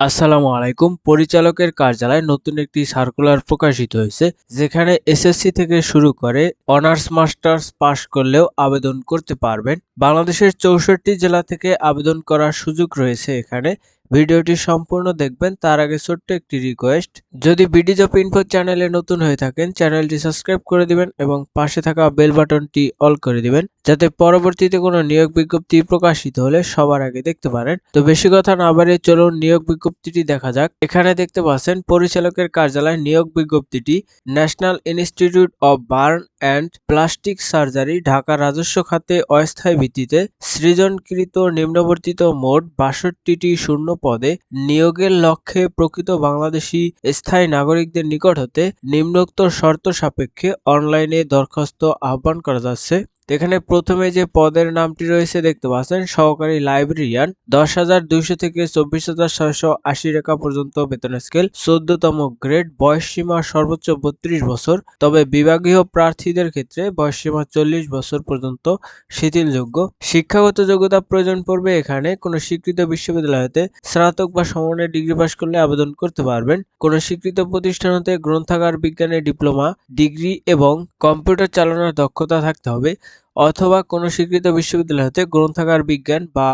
আসসালামু আলাইকুম। পরিচালকের কার্যালয়ে নতুন একটি সার্কুলার প্রকাশিত হয়েছে, যেখানে এসএসসি থেকে শুরু করে অনার্স মাস্টার্স পাশ করলেও আবেদন করতে পারবেন। বাংলাদেশের চৌষট্টি জেলা থেকে আবেদন করার সুযোগ রয়েছে এখানে। ভিডিওটি সম্পূর্ণ দেখবেন, তার আগে ছোট্ট একটি রিকোয়েস্ট যদি বিডিজ অফ ইনফো চ্যানেলে নতুন হয়ে থাকেন চ্যানেলটি সাবস্ক্রাইব করে দিবেন এবং পাশে থাকা বেল বাটনটি অল করে দিবেন। যাতে পরবর্তীতে কোনো নিয়োগ বিজ্ঞপ্তি প্রকাশিত হলে সবার আগে দেখতে পারেন। তো বেশি কথা না বাড়িয়ে চলুন নিয়োগ বিজ্ঞপ্তিটি দেখা যাক। এখানে দেখতে পাচ্ছেন, পরিচালকের কার্যালয় নিয়োগ বিজ্ঞপ্তিটি National Institute of Burn and Plastic Surgery, Dhaka রাজস্ব খাতে অস্থায়ী ভিত্তিতে সৃজনকৃত নিম্নবর্তিত মোট বাষট্টিটি শূন্য পদে নিয়োগের লক্ষ্যে প্রকৃত বাংলাদেশি স্থায়ী নাগরিকদের নিকট হতে নিম্নোক্ত শর্ত সাপেক্ষে অনলাইনে দরখাস্ত আহ্বান করা যাচ্ছে। এখানে প্রথমে যে পদের নামটি রয়েছে দেখতে পাচ্ছেন, সহকারী লাইব্রেরিয়ান, দশ হাজার দুইশো থেকে চব্বিশ হাজার ছয়শো আশি টাকা পর্যন্ত বেতন স্কেল, চোদ্দতম গ্রেড, বয়স সীমা সর্বোচ্চ বত্রিশ বছর। তবে বিভাগীয় প্রার্থীদের ক্ষেত্রে বয়স সীমা চল্লিশ বছর পর্যন্ত শিথিলযোগ্য। শিক্ষাগত যোগ্যতা প্রয়োজন পড়বে এখানে। কোনো স্বীকৃত বিশ্ববিদ্যালয় হতে স্নাতক বা সমমানের ডিগ্রি পাশ করলে আবেদন করতে পারবেন। কোনো স্বীকৃত প্রতিষ্ঠান হতে গ্রন্থাগার বিজ্ঞানে ডিপ্লোমা, ডিগ্রি এবং কম্পিউটার চালানোর দক্ষতা থাকতে হবে। অথবা কোনো স্বীকৃত বিশ্ববিদ্যালয় হতে গ্রন্থাগার বিজ্ঞান বা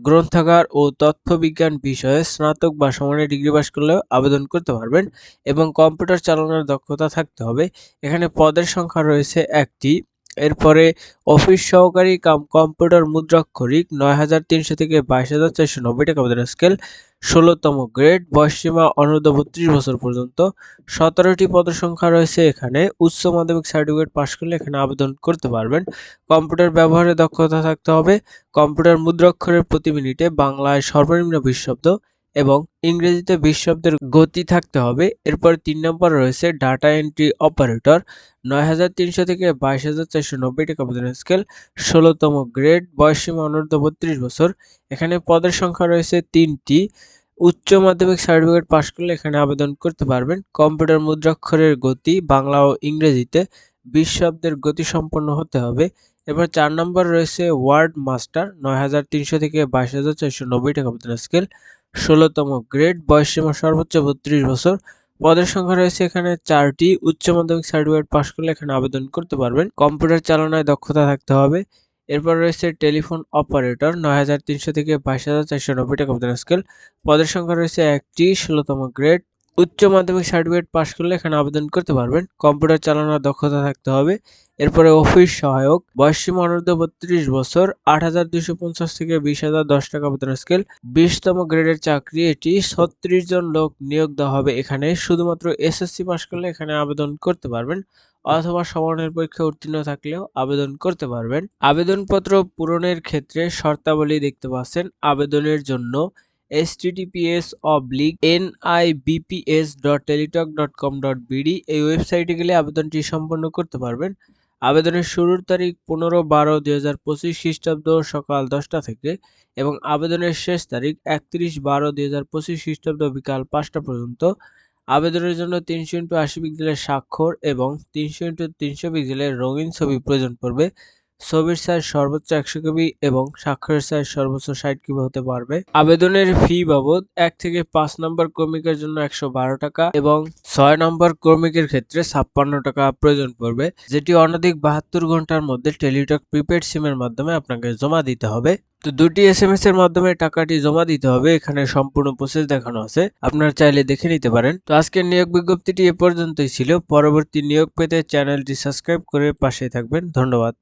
গ্রন্থাগার ও তথ্য বিজ্ঞান বিষয়ে স্নাতক বা সমানের ডিগ্রি পাশ করলেও আবেদন করতে পারবেন এবং কম্পিউটার চালানোর দক্ষতা থাকতে হবে। এখানে পদের সংখ্যা রয়েছে একটি। এরপরে অফিস সহকারী কাম কম্পিউটার মুদ্রাক্ষরিক নয় হাজার তিনশো থেকে বাইশ হাজার চারশো নব্বই টাকা স্কেল। ষোলোতম গ্রেড বয়সসীমা অনূর্ধ্ব বত্রিশ বছর পর্যন্ত। সতেরোটি পদসংখ্যা সংখ্যা রয়েছে এখানে। উচ্চ মাধ্যমিক সার্টিফিকেট পাশ করলে এখানে আবেদন করতে পারবেন। কম্পিউটার ব্যবহারে দক্ষতা থাকতে হবে। কম্পিউটার মুদ্রাক্ষরের প্রতি মিনিটে বাংলায় সর্বনিম্ন বিশ শব্দ। এবং ইংরেজিতে বিশ শব্দের গতি থাকতে হবে। এরপর তিন নম্বর রয়েছে ডাটা এন্ট্রি অপারেটর। নয় হাজার তিনশো থেকে বাইশ হাজার চারশো নব্বই টাকা বেতন স্কেল। ষোলোতম গ্রেড। বয়সসীমা অনূর্ধ্ব বত্রিশ বছর। এখানে পদের সংখ্যা রয়েছে তিনটি। উচ্চ মাধ্যমিক সার্টিফিকেট পাশ করলে এখানে আবেদন করতে পারবেন। কম্পিউটার মুদ্রাক্ষরের গতি, বাংলা ও ইংরেজিতে বিশ শব্দের গতি সম্পন্ন হতে হবে। এবার চার নম্বর রয়েছে ওয়ার্ড মাস্টার। নয় হাজার তিনশো থেকে বাইশ হাজার চারশো নব্বই টাকা বেতন স্কেল। ষোলোতম গ্রেড, বয়সসীমা সর্বোচ্চ বত্রিশ বছর। পদের সংখ্যা রয়েছে এখানে চারটি। উচ্চ মাধ্যমিক সার্টিফিকেট পাস করলে এখানে আবেদন করতে পারবেন। কম্পিউটার চালনায় দক্ষতা থাকতে হবে। এরপর রয়েছে টেলিফোন অপারেটর, নয় হাজার তিনশো থেকে বাইশ হাজার চারশো নব্বই টাকা স্কেল। পদের সংখ্যা রয়েছে একটি, ষোলোতম গ্রেড। উচ্চ মাধ্যমিক সার্টিফিকেট পাশ করলে এখানে আবেদন করতে পারবেন। কম্পিউটার চালানোর দক্ষতা থাকতে হবে। এরপরে অফিস সহায়ক। বয়সসীমা অনূর্ধ্ব বত্রিশ বছর, আট হাজার দুশো পঞ্চাশ থেকে বিশ হাজার দশ টাকা বেতন স্কেল বিশতম গ্রেডের চাকরি এটি। ছত্রিশ জন লোক নিয়োগ দেওয়া হবে এখানে। শুধুমাত্র এসএসসি পাশ করলে এখানে আবেদন করতে পারবেন। অথবা সমানের পরীক্ষা উত্তীর্ণ থাকলেও আবেদন করতে পারবেন। আবেদনপত্র পূরণের ক্ষেত্রে শর্তাবলী দেখতে পাচ্ছেন। আবেদনের জন্য https oblique nibps dot Teletalk dot com dot BD এই ওয়েবসাইটে গেলে আবেদনটি সম্পন্ন করতে পারবেন। আবেদনের শুরুর তারিখ পনেরো বারো দুই হাজার পঁচিশ খ্রিস্টাব্দ সকাল দশটা থেকে এবং আবেদনের শেষ তারিখ একত্রিশ বারো দুই হাজার পঁচিশ খ্রিস্টাব্দ বিকাল পাঁচটা পর্যন্ত। আবেদনের জন্য তিনশো ইন্টু আশি পিক্সেলের স্বাক্ষর এবং তিনশো ইন্টু তিনশো পিক্সেলের রঙিন ছবি প্রয়োজন পড়বে। ছবির সাইজ সর্বোচ্চ একশো কেবি এবং স্বাক্ষরের সাইজ সর্বোচ্চ ষাট কেবি হতে পারবে। আবেদনের ফি বাবদ এক থেকে পাঁচ নম্বর ক্রমিকের জন্য একশো বারো টাকা এবং ছয় নম্বর ক্রমিকের ক্ষেত্রে ছাপ্পান্ন টাকা প্রয়োজন পড়বে, যেটি অনধিক বাহাত্তর ঘণ্টার মধ্যে টেলিটক প্রিপেড সিমের মাধ্যমে আপনাকে জমা দিতে হবে। তো দুটি এস এম এস এর মাধ্যমে টাকাটি জমা দিতে হবে, এখানে সম্পূর্ণ প্রসেস দেখানো আছে। আপনারা চাইলে দেখে নিতে পারেন। তো আজকের নিয়োগ বিজ্ঞপ্তিটি এ পর্যন্তই ছিল। পরবর্তী নিয়োগ পেতে চ্যানেলটি সাবস্ক্রাইব করে পাশে থাকবেন। ধন্যবাদ।